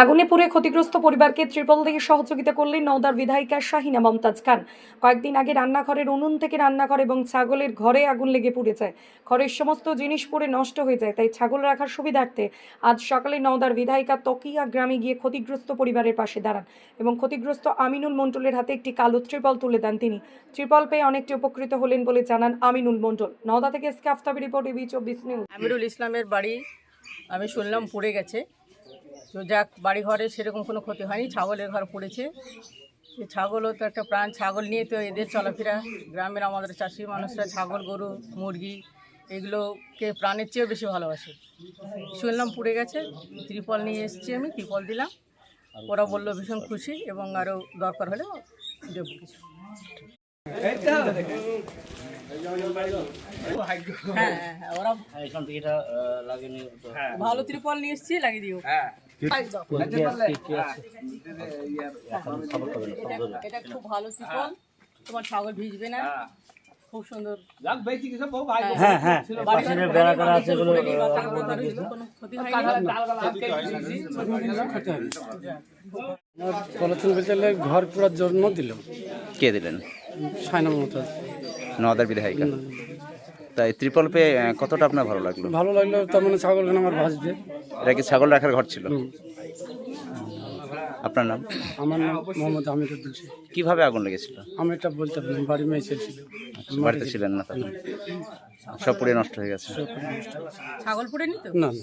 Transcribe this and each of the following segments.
আগুনে পুড়ে ক্ষতিগ্রস্ত পরিবারকে ত্রিপল দিয়ে সহযোগিতা করলেন নওদার বিধায়িকা শাহিনা মমতাজ খান। কয়েকদিন আগে রান্নাঘরের উনুন থেকে রান্নাঘর এবং ছাগলের ঘরে আগুন লেগে পুড়ে যায়। ঘরের সমস্ত জিনিস পুড়ে নষ্ট হয়ে যায়, তাই ছাগল রাখার সুবিধার্থে আজ সকালে নওদার বিধায়িকা তকিয়া গ্রামে গিয়ে ক্ষতিগ্রস্ত পরিবারের পাশে দাঁড়ান এবং ক্ষতিগ্রস্ত আমিনুল মণ্ডলের হাতে একটি কালো ত্রিপল তুলে দেন তিনি। ত্রিপল পেয়ে অনেকটি উপকৃত হলেন বলে জানান আমিনুল মণ্ডল। নওদা থেকে এসকে আফতাবি রিপোর্ট এবি চব্বিশ নিউজ। আমিরুল ইসলামের বাড়ি, আমি শুনলাম পুড়ে গেছে। তো যাক বাড়ি ঘরে সেরকম কোনো ক্ষতি হয়নি ছাগলের ঘর পড়েছে। ছাগলও তো একটা প্রাণ ছাগল নিয়ে তো এদের চলাফেরা। গ্রামের আমাদের চাষি মানুষরা ছাগল গরু মুরগি এগুলোকে প্রাণের চেয়েও বেশি ভালোবাসে। শুনলাম পুড়ে গেছে ত্রিপল নিয়ে এসেছি আমি ত্রিপল দিলাম। ওরা বলল ভীষণ খুশি এবং আরও দরকার হলে দেবো কিছু। হ্যাঁ হ্যাঁ হ্যাঁ ওরা তো- ভালো ত্রিপল নিয়ে এসেছি লাগিয়ে দিও। এটা- এটা খুব ভালো ত্রিপল তোমার ছাগল ভিজবে না। খুব সুন্দর। হ্যাঁ হ্যাঁ। পাশে বেড়া টেড়া আছে এগুলো বাড়ি বাচ্চা বাচ্চা রয়েছে, কোনো ক্ষতি হয়নি? পলিথিন বেচালে ঘর পুরার জন্ম দিল। কে দিলেন? সায়না মতো নওদার বিধায়িকা। তাই ত্রিপল পেয়ে কতটা আপনার ভালো লাগল? ভালো লাগল তার মানে ছাগলখানে আমার ভাসবে। এটা কি ছাগল রাখার ঘর ছিল? আপনার নাম? আমার নাম মোহাম্মদ আমিরুদ্দিন। কীভাবে আগুন লেগেছিল? আমি এটা বলতে পারি বাড়ি মেয়ে ছেলে ছিল। বাড়িতে ছিলেন না তখন? সব পুড়ে নষ্ট হয়ে গেছে? ছাগল পড়ে নি তো? না না।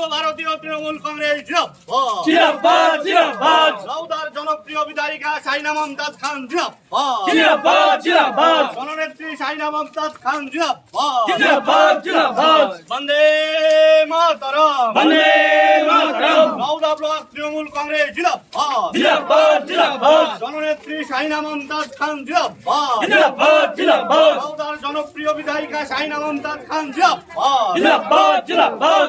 সর্বভারতীয় তৃণমূল কংগ্রেস নওদার জনপ্রিয় বিধায়িকা সাইনা মমতাজ খান জননেত্রী সাইনা মমতাজ খান বন্দে মাতরম। বন্দে মাতরম। নওদা ব্লক তৃণমূল কংগ্রেস জননেত্রী সাইনা মমতাজ খান জিন্দাবাদ জনপ্রিয় বিধায়িকা সাইনা মমতাজ খান জিন্দাবাদ জিন্দাবাদ